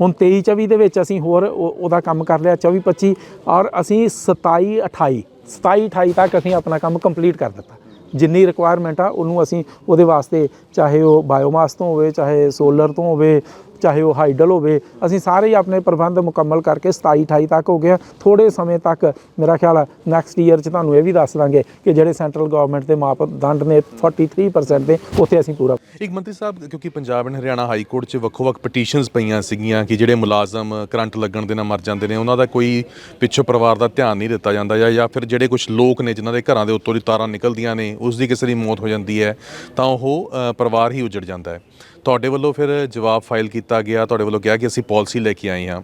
ਹੁਣ 23 24 ਦੇ ਵਿੱਚ ਅਸੀਂ ਹੋਰ ਉਹਦਾ ਕੰਮ ਕਰ ਲਿਆ 24 25 ਔਰ ਅਸੀਂ 27 28 27 28 ਤੱਕ ਅਸੀਂ ਆਪਣਾ ਕੰਮ ਕੰਪਲੀਟ ਕਰ ਦਿੱਤਾ। ਜਿੰਨੀ ਰਿਕੁਆਇਰਮੈਂਟ ਆ, ਉਹਨੂੰ ਅਸੀਂ ਉਹਦੇ ਵਾਸਤੇ ਚਾਹੇ ਉਹ ਬਾਇਓਮਾਸ ਤੋਂ ਹੋਵੇ, ਚਾਹੇ ਸੋਲਰ ਤੋਂ ਹੋਵੇ ਚਾਹੇ ਉਹ ਹਾਈਡਲ ਹੋਵੇ, ਅਸੀਂ ਸਾਰੇ ਹੀ ਆਪਣੇ ਪ੍ਰਬੰਧ ਮੁਕੰਮਲ ਕਰਕੇ 27 28 ਤੱਕ ਹੋ ਗਿਆ ਥੋੜੇ ਸਮੇਂ ਤੱਕ ਮੇਰਾ ਖਿਆਲ ਹੈ ਨੈਕਸਟ ਈਅਰ 'ਚ ਤੁਹਾਨੂੰ ਇਹ ਵੀ ਦੱਸ ਦਾਂਗੇ ਕਿ ਜਿਹੜੇ ਸੈਂਟਰਲ ਗਵਰਨਮੈਂਟ ਦੇ ਮਾਪਦੰਡ ਨੇ 43% ਦੇ, ਉੱਥੇ ਅਸੀਂ ਪੂਰਾ ਇੱਕ ਮੰਤਰੀ ਸਾਹਿਬ, ਕਿਉਂਕਿ Punjab and Haryana high court 'ਚ ਵੱਖੋ-ਵੱਖ ਪਟੀਸ਼ਨਸ ਪਈਆਂ ਸੀਗੀਆਂ ਕਿ ਜਿਹੜੇ ਮੁਲਾਜ਼ਮ ਕਰੰਟ ਲੱਗਣ ਦੇ ਨਾਲ ਮਰ ਜਾਂਦੇ ਨੇ, ਉਹਨਾਂ ਦਾ ਕੋਈ ਪਿੱਛੋਂ ਪਰਿਵਾਰ ਦਾ ਧਿਆਨ ਨਹੀਂ ਦਿੱਤਾ ਜਾਂਦਾ ਜਾਂ ਜਾਂ ਫਿਰ ਜਿਹੜੇ ਕੁਝ ਲੋਕ ਨੇ ਜਿਨ੍ਹਾਂ ਦੇ ਘਰਾਂ ਦੇ ਉੱਤੋਂ ਦੀ ਤਾਰਾਂ ਨਿਕਲਦੀਆਂ ਨੇ, ਉਸ ਦੀ ਕਿਸੇ ਦੀ ਮੌਤ ਹੋ ਜਾਂਦੀ ਹੈ, ਤਾਂ ਉਹ ਪਰਿਵਾਰ ਹੀ ਉਜੜ ਜਾਂਦਾ ਹੈ। ਤੁਹਾਡੇ ਵੱਲੋਂ ਫਿਰ ਜਵਾਬ ਫਾਈਲ ਕੀਤਾ ਕੀਤਾ ਗਿਆ, ਤੁਹਾਡੇ ਵੱਲੋਂ ਕਿਹਾ ਕਿ ਅਸੀਂ ਪਾਲਿਸੀ ਲੈ ਕੇ ਆਏ ਹਾਂ।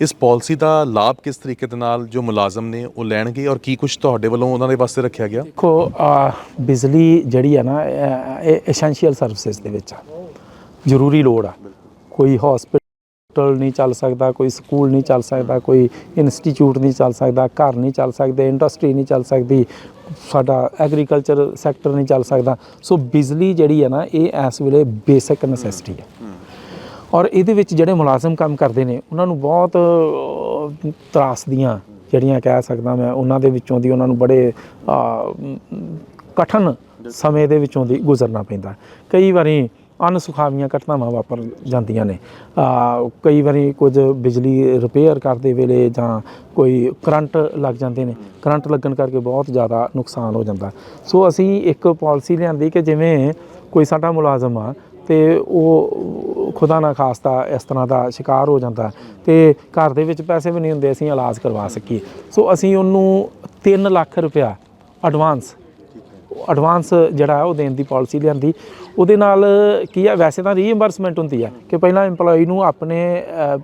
ਇਸ ਪਾਲਿਸੀ ਦਾ ਲਾਭ ਕਿਸ ਤਰੀਕੇ ਦੇ ਨਾਲ ਜੋ ਮੁਲਾਜ਼ਮ ਨੇ ਉਹ ਲੈਣਗੇ ਔਰ ਕੀ ਕੁਝ ਤੁਹਾਡੇ ਵੱਲੋਂ ਉਹਨਾਂ ਦੇ ਵਾਸਤੇ ਰੱਖਿਆ ਗਿਆ? ਦੇਖੋ ਬਿਜਲੀ ਜਿਹੜੀ ਆ ਨਾ ਇਹ- ਇਹ ਐਸੈਂਸ਼ੀਅਲ ਸਰਵਿਸਿਜ਼ ਦੇ ਵਿੱਚ ਆ। ਜ਼ਰੂਰੀ ਲੋੜ ਆ। ਕੋਈ ਹਸਪੀਟਲ ਨਹੀਂ ਚੱਲ ਸਕਦਾ, ਕੋਈ ਸਕੂਲ ਨਹੀਂ ਚੱਲ ਸਕਦਾ, ਕੋਈ ਇੰਸਟੀਚਿਊਟ ਨਹੀਂ ਚੱਲ ਸਕਦਾ, ਘਰ ਨਹੀਂ ਚੱਲ ਸਕਦੇ ਇੰਡਸਟਰੀ ਨਹੀਂ ਚੱਲ ਸਕਦੀ, ਸਾਡਾ ਐਗਰੀਕਲਚਰ ਸੈਕਟਰ ਨਹੀਂ ਚੱਲ ਸਕਦਾ। ਸੋ ਬਿਜਲੀ ਜਿਹੜੀ ਹੈ ਨਾ, ਇਹ ਇਸ ਵੇਲੇ ਬੇਸਿਕ ਨੈਸੈਸਿਟੀ ਹੈ ਔਰ ਇਹਦੇ ਵਿੱਚ ਜਿਹੜੇ ਮੁਲਾਜ਼ਮ ਕੰਮ ਕਰਦੇ ਨੇ ਉਹਨਾਂ ਨੂੰ ਬਹੁਤ ਅਹ, ਤਰਾਸਦੀਆਂ ਜਿਹੜੀਆਂ ਕਹਿ ਸਕਦਾ ਮੈਂ ਉਹਨਾਂ ਦੇ ਵਿੱਚੋਂ ਦੀ ਉਹਨਾਂ ਨੂੰ ਬੜੇ ਅਹ, ਕਠਨ ਸਮੇਂ ਦੇ ਵਿੱਚੋਂ ਦੀ ਗੁਜ਼ਰਨਾ ਪੈਂਦਾ। ਕਈ ਵਾਰੀ ਅਨਸੁਖਾਵੀਆਂ ਘਟਨਾਵਾਂ ਵਾਪਰ ਜਾਂਦੀਆਂ ਨੇ। ਆ, ਕਈ ਵਾਰੀ ਕੁਝ ਬਿਜਲੀ ਰਿਪੇਅਰ ਕਰਦੇ ਵੇਲੇ ਜਾਂ ਕੋਈ ਕਰੰਟ ਲੱਗ ਜਾਂਦੇ ਨੇ। ਕਰੰਟ ਲੱਗਣ ਕਰਕੇ ਬਹੁਤ ਜ਼ਿਆਦਾ ਨੁਕਸਾਨ ਹੋ ਜਾਂਦਾ। ਸੋ ਅਸੀਂ ਇੱਕ ਪਾਲਿਸੀ ਲਿਆਂਦੀ ਕਿ ਜਿਵੇਂ ਕੋਈ ਸਾਡਾ ਮੁਲਾਜ਼ਮ ਆ ਤੇ ਉਹ ਖੁਦਾ ਨਾ ਖਾਸਤਾ ਇਸ ਤਰ੍ਹਾਂ ਦਾ ਸ਼ਿਕਾਰ ਹੋ ਜਾਂਦਾ। ਤੇ ਘਰ ਦੇ ਵਿੱਚ ਪੈਸੇ ਵੀ ਨਹੀਂ ਹੁੰਦੇ, ਅਸੀਂ ਇਲਾਜ ਕਰਵਾ ਸਕੀਏ। ਸੋ ਅਸੀਂ ਉਹਨੂੰ 3 ਲੱਖ ਰੁਪਇਆ ਐਡਵਾਂਸ ਐਡਵਾਂਸ ਜਿਹੜਾ ਉਹ ਦੇਣ ਦੀ ਪਾਲਿਸੀ ਲਿਆਂਦੀ। ਉਹਦੇ ਨਾਲ ਕੀ ਆ, ਵੈਸੇ ਤਾਂ ਰੀਇੰਬਰਸਮੈਂਟ ਹੁੰਦੀ ਹੈ ਕਿ ਪਹਿਲਾਂ EMPLOYE ਨੂੰ ਆਪਣੇ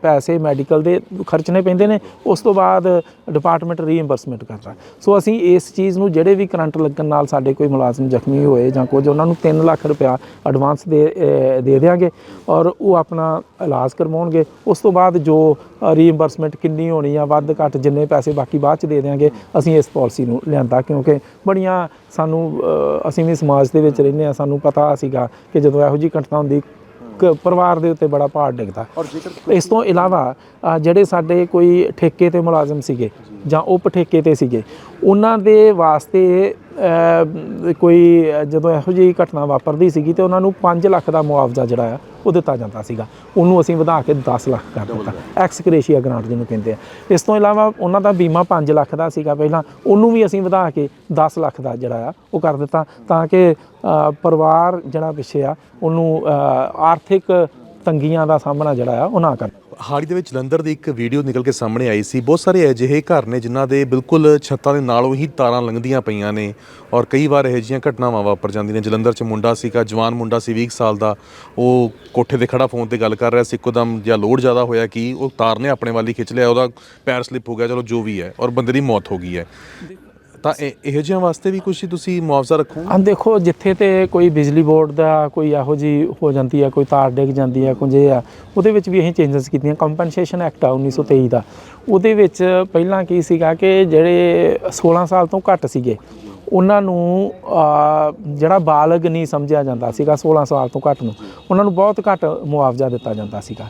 ਪੈਸੇ ਮੈਡੀਕਲ ਦੇ ਖਰਚਣੇ ਪੈਂਦੇ ਨੇ, ਉਸ ਤੋਂ ਬਾਅਦ ਡਿਪਾਰਟਮੈਂਟ ਰੀਇੰਬਰਸਮੈਂਟ ਕਰਦਾ। ਸੋ ਅਸੀਂ ਇਸ ਚੀਜ਼ ਨੂੰ ਜਿਹੜੇ ਵੀ ਕਰੰਟ ਲੱਗਣ ਨਾਲ ਸਾਡੇ ਕੋਈ ਮੁਲਾਜ਼ਮ ਜ਼ਖਮੀ ਹੋਏ ਜਾਂ ਕੁਝ, ਉਹਨਾਂ ਨੂੰ 3 ਲੱਖ ਰੁਪਇਆ ਐਡਵਾਂਸ ਦੇ ਦੇ ਦਿਆਂਗੇ ਔਰ ਉਹ ਆਪਣਾ ਇਲਾਜ ਕਰਵਾਉਣਗੇ। ਉਸ ਤੋਂ ਬਾਅਦ ਜੋ ਰੀਇੰਬਰਸਮੈਂਟ ਕਿੰਨੀ ਹੋਣੀ ਆ, ਵੱਧ ਘੱਟ ਜਿੰਨੇ ਪੈਸੇ ਬਾਕੀ ਬਾਅਦ ਚ ਦੇ ਦਿਆਂਗੇ, ਅਸੀਂ ਇਸ ਪਾਲਿਸੀ ਨੂੰ ਲਿਆਂਦਾ ਕਿਉਂਕਿ ਬੜੀਆਂ ਸਾਨੂੰ ਅਸੀਂ ਵੀ ਸਮਾਜ ਦੇ ਵਿੱਚ ਰਹਿੰਦੇ ਆ ਸਾਨੂੰ ਪਤਾ ਸੀਗਾ ਕਿ ਜਦੋਂ ਇਹੋ ਜਿਹੀ ਘਟਨਾ ਹੁੰਦੀ ਪਰਿਵਾਰ ਦੇ ਉੱਤੇ ਬੜਾ ਭਾਰ ਡਿੱਗਦਾ। ਇਸ ਤੋਂ ਇਲਾਵਾ ਜਿਹੜੇ ਸਾਡੇ ਕੋਈ ਠੇਕੇ ਤੇ ਮੁਲਾਜ਼ਮ ਸੀਗੇ ਜਾਂ ਉਪ ਠੇਕੇ ਤੇ ਸੀਗੇ ਉਹਨਾਂ ਦੇ ਵਾਸਤੇ ਕੋਈ ਜਦੋਂ ਇਹੋ ਜਿਹੀ ਘਟਨਾ ਵਾਪਰਦੀ ਸੀਗੀ ਤੇ ਉਹਨਾਂ ਨੂੰ 5 ਲੱਖ ਦਾ ਮੁਆਵਜ਼ਾ ਜਿਹੜਾ ਆ ਉਹ ਦਿੱਤਾ ਜਾਂਦਾ ਸੀਗਾ। ਉਹਨੂੰ ਅਸੀਂ ਵਧਾ ਕੇ 10 ਲੱਖ ਕਰ ਦਿੱਤਾ। ਐਕਸਕ੍ਰੇਸ਼ੀਆ ਗ੍ਰਾਂਟ ਜਿਹਨੂੰ ਕਹਿੰਦੇ ਆ। ਇਸ ਤੋਂ ਇਲਾਵਾ ਉਹਨਾਂ ਦਾ ਬੀਮਾ 5 ਲੱਖ ਦਾ ਸੀਗਾ ਪਹਿਲਾਂ। ਉਹਨੂੰ ਵੀ ਅਸੀਂ ਵਧਾ ਕੇ 10 ਲੱਖ ਦਾ ਜਿਹੜਾ ਆ ਉਹ ਕਰ ਦਿੱਤਾ ਤਾਂ ਕਿ ਪਰਿਵਾਰ ਜਿਹੜਾ ਪਿੱਛੇ ਆ ਉਹਨੂੰ ਆਰਥਿਕ ਤੰਗੀਆਂ ਦਾ ਸਾਹਮਣਾ ਜਿਹੜਾ ਆ, ਉਹ ਨਾ ਕਰ ਹਾਲ ਦੇ ਵਿੱਚ ਜਲੰਧਰ ਦੀ ਇੱਕ ਵੀਡੀਓ ਨਿਕਲ ਕੇ ਸਾਹਮਣੇ ਆਈ ਸੀ। ਬਹੁਤ ਸਾਰੇ ਅਜਿਹੇ ਘਰ ਨੇ ਜਿਨ੍ਹਾਂ ਦੇ ਬਿਲਕੁਲ ਛੱਤਾਂ ਦੇ ਨਾਲੋਂ ਹੀ ਤਾਰਾਂ ਲੰਘਦੀਆਂ ਪਈਆਂ ਨੇ ਔਰ ਕਈ ਵਾਰ ਇਹੋ ਜਿਹੀਆਂ ਘਟਨਾਵਾਂ ਵਾਪਰ ਜਾਂਦੀਆਂ ਨੇ। ਜਲੰਧਰ 'ਚ ਮੁੰਡਾ ਸੀਗਾ, ਜਵਾਨ ਮੁੰਡਾ ਸੀ 20 ਸਾਲ ਦਾ। ਉਹ ਕੋਠੇ ਤੇ ਖੜਾ ਫੋਨ ਤੇ ਗੱਲ ਕਰ ਰਿਹਾ ਸੀ, ਇੱਕੋਦਮ ਜਾਂ ਲੋਡ ਜ਼ਿਆਦਾ ਹੋਇਆ ਕਿ ਉਹ ਤਾਰ ਨੇ ਆਪਣੇ ਵੱਲ ਹੀ ਖਿੱਚ ਲਿਆ, ਉਹਦਾ ਪੈਰ ਸਲਿੱਪ ਹੋ ਗਿਆ, ਚਲੋ ਜੋ ਵੀ ਹੈ, ਔਰ ਬੰਦੇ ਦੀ ਮੌਤ ਹੋ ਗਈ ਹੈ। ਤਾਂ ਇਹ- ਇਹੋ ਜਿਹੀਆਂ ਵਾਸਤੇ ਵੀ ਕੁਝ ਤੁਸੀਂ ਮੁਆਵਜ਼ਾ ਰੱਖੋ ਹਾਂ ਦੇਖੋ ਜਿੱਥੇ ਤੇ ਕੋਈ ਬਿਜਲੀ ਬੋਰਡ ਦਾ ਕੋਈ ਇਹੋ ਜੀ ਹੋ ਜਾਂਦੀ ਹੈ ਕੋਈ ਤਾਰ ਡਿੱਗ ਜਾਂਦੀ ਹੈ ਕੁਝ ਇਹ ਆ ਉਹਦੇ ਵਿੱਚ ਵੀ ਅਸੀਂ ਚੇਂਜਸ ਕੀਤੀਆਂ। ਕੰਪਨਸੇਸ਼ਨ ਐਕਟ ਆ 1923 ਦਾ। ਉਹਦੇ ਵਿੱਚ ਪਹਿਲਾਂ ਕੀ ਸੀਗਾ ਕਿ ਜਿਹੜੇ 16 ਸਾਲ ਤੋਂ ਘੱਟ ਸੀਗੇ ਉਹਨਾਂ ਨੂੰ ਅਹ, ਜਿਹੜਾ ਬਾਲਗ ਨਹੀਂ ਸਮਝਿਆ ਜਾਂਦਾ ਸੀਗਾ 16 ਸਾਲ ਤੋਂ ਘੱਟ ਨੂੰ ਉਹਨਾਂ ਨੂੰ ਬਹੁਤ ਘੱਟ ਮੁਆਵਜ਼ਾ ਦਿੱਤਾ ਜਾਂਦਾ ਸੀਗਾ।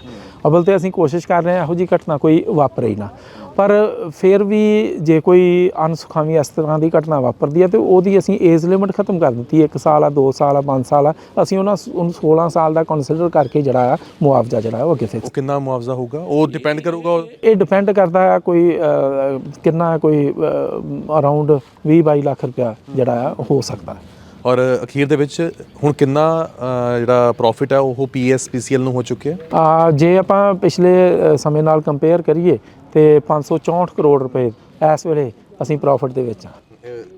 ਅਵਲ ਤੇ ਅਸੀਂ ਕੋਸ਼ਿਸ਼ ਕਰ ਰਹੇ ਹਾਂ ਇਹੋ ਜੀ ਘਟਨਾ ਕੋਈ ਵਾਪਰੇ ਹੀ ਨਾ। ਪਰ ਫਿਰ ਵੀ ਜੇ ਕੋਈ ਅਨਸੁਖਾਵੀ ਇਸ ਤਰ੍ਹਾਂ ਦੀ ਘਟਨਾ ਵਾਪਰਦੀ ਹੈ ਤੇ ਉਹਦੀ ਅਸੀਂ ਏਜ ਲਿਮਿਟ ਖਤਮ ਕਰ ਦਿੱਤੀ ਹੈ। 1 ਸਾਲ ਆ 2 ਸਾਲ ਆ 5 ਸਾਲ ਆ। ਅਸੀਂ ਉਹਨਾਂ ਉਹਨੂੰ 16 ਸਾਲ ਦਾ ਕੰਸੀਡਰ ਕਰਕੇ ਜਿਹੜਾ ਆ ਮੁਆਵਜ਼ਾ ਜਿਹੜਾ ਉਹ ਅੱਗੇ ਉਹ ਕਿੰਨਾ ਮੁਆਵਜ਼ਾ ਹੋਊਗਾ? ਉਹ ਡਿਪੈਂਡ ਕਰੂਗਾ ਇਹ ਡਿਪੈਂਡ ਕਰਦਾ ਆ ਕੋਈ ਕਿੰਨਾ ਕੋਈ ਅਰਾਊਂਡ 20 22 ਲੱਖ ਰੁਪਇਆ ਜਿਹੜਾ ਆ ਹੋ ਸਕਦਾ। ਔਰ ਅਖੀਰ ਦੇ ਵਿੱਚ ਹੁਣ ਕਿੰਨਾ ਜਿਹੜਾ ਪ੍ਰੋਫਿਟ ਹੈ ਉਹ ਪੀਐਸਪੀਸੀਐਲ ਨੂੰ ਹੋ ਚੁੱਕਿਆ? ਆ ਜੇ ਆਪਾਂ ਪਿਛਲੇ ਸਮੇਂ ਨਾਲ ਕੰਪੇਅਰ ਕਰੀਏ ਤੇ 564 ਕਰੋੜ ਰੁਪਏ ਇਸ ਵੇਲੇ ਅਸੀਂ ਪ੍ਰੋਫਿਟ ਦੇ ਵਿੱਚ ਆ।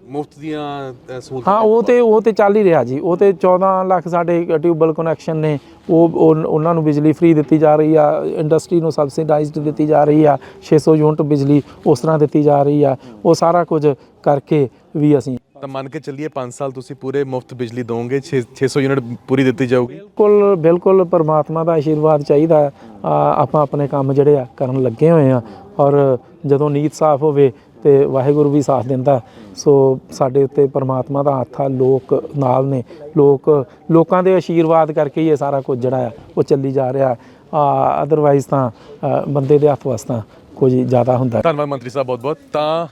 ਮੁਫਤ ਦੀਆਂ ਸਹੂਲਤਾਂ? ਹਾਂ ਉਹ ਤੇ ਉਹ ਤੇ ਚੱਲ ਹੀ ਰਿਹਾ ਜੀ। ਉਹ ਤੇ 14 ਲੱਖ ਸਾਡੇ ਟਿਊਬਲ ਕਨੈਕਸ਼ਨ ਨੇ। ਉਹ- ਉਹਨਾਂ ਨੂੰ ਬਿਜਲੀ ਫ੍ਰੀ ਦਿੱਤੀ ਜਾ ਰਹੀ ਆ। ਇੰਡਸਟਰੀ ਨੂੰ ਸਬਸਿਡਾਈਜ਼ਡ ਦਿੱਤੀ ਜਾ ਰਹੀ ਆ। 600 ਯੂਨਿਟ ਬਿਜਲੀ ਉਸ ਤਰ੍ਹਾਂ ਦਿੱਤੀ ਜਾ ਰਹੀ ਆ। ਉਹ ਸਾਰਾ ਕੁਝ ਕਰਕੇ ਵੀ ਅਸੀਂ ਤਾਂ ਮੰਨ ਕੇ ਚੱਲੀਏ 5 ਸਾਲ ਤੁਸੀਂ ਪੂਰੇ ਮੁਫਤ ਬਿਜਲੀ ਦੋਗੇ 600 ਯੂਨਿਟ ਪੂਰੀ ਦਿੱਤੀ ਜਾਊਗੀ। ਬਿਲਕੁਲ ਬਿਲਕੁਲ ਪਰਮਾਤਮਾ ਦਾ ਆਸ਼ੀਰਵਾਦ ਚਾਹੀਦਾ ਆਪਾਂ ਆਪਣੇ ਕੰਮ ਜਿਹੜੇ ਆ ਕਰਨ ਲੱਗੇ ਹੋਏ ਆ ਔਰ ਜਦੋਂ ਨੀਤ ਸਾਫ਼ ਹੋਵੇ ਤੇ ਵਾਹਿਗੁਰੂ ਵੀ ਸਾਥ ਦਿੰਦਾ ਸੋ ਸਾਡੇ ਉੱਤੇ ਪਰਮਾਤਮਾ ਦਾ ਹੱਥ ਆ ਲੋਕ ਨਾਲ ਨੇ। ਲੋਕ ਲੋਕਾਂ ਦੇ ਆਸ਼ੀਰਵਾਦ ਕਰਕੇ ਹੀ ਇਹ ਸਾਰਾ ਕੁਝ ਜਿਹੜਾ ਆ ਉਹ ਚੱਲੀ ਜਾ ਰਿਹਾ ਆ ਅਦਰਵਾਈਜ਼ ਤਾਂ ਬੰਦੇ ਦੇ ਹੱਥ ਵਸਤਾ ਕੁਝ ਜ਼ਿਆਦਾ ਹੁੰਦਾ ਧੰਨਵਾਦ ਮੰਤਰੀ ਸਾਹਿਬ ਬਹੁਤ ਬਹੁਤ ਤਾਂ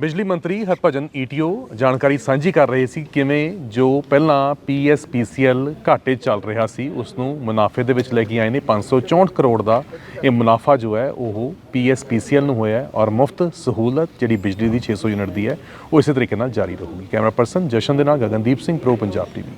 ਬਿਜਲੀ ਮੰਤਰੀ ਹਰਭਜਨ ਈਟੀਓ ਜਾਣਕਾਰੀ ਸਾਂਝੀ ਕਰ ਰਹੇ ਸੀ ਕਿਵੇਂ ਜੋ ਪਹਿਲਾਂ ਪੀਐਸਪੀਸੀਐਲ ਘਾਟੇ ਚੱਲ ਰਿਹਾ ਸੀ ਉਸ ਨੂੰ ਮੁਨਾਫੇ ਦੇ ਵਿੱਚ ਲੈ ਕੇ ਆਏ ਨੇ 564 ਕਰੋੜ ਦਾ ਇਹ ਮੁਨਾਫਾ ਜੋ ਹੈ, ਉਹ ਪੀਐਸਪੀਸੀਐਲ ਨੂੰ ਹੋਇਆ ਔਰ ਮੁਫਤ ਸਹੂਲਤ ਜਿਹੜੀ ਬਿਜਲੀ ਦੀ 600 ਯੂਨਿਟ ਦੀ ਹੈ, ਉਹ ਇਸੇ ਤਰੀਕੇ ਨਾਲ ਜਾਰੀ ਰਹੂਗੀ। ਕੈਮਰਾ ਪਰਸਨ ਜਸ਼ਨ ਦੇ ਨਾਲ ਗਗਨਦੀਪ ਸਿੰਘ, ਪ੍ਰੋ ਪੰਜਾਬ ਟੀਵੀ।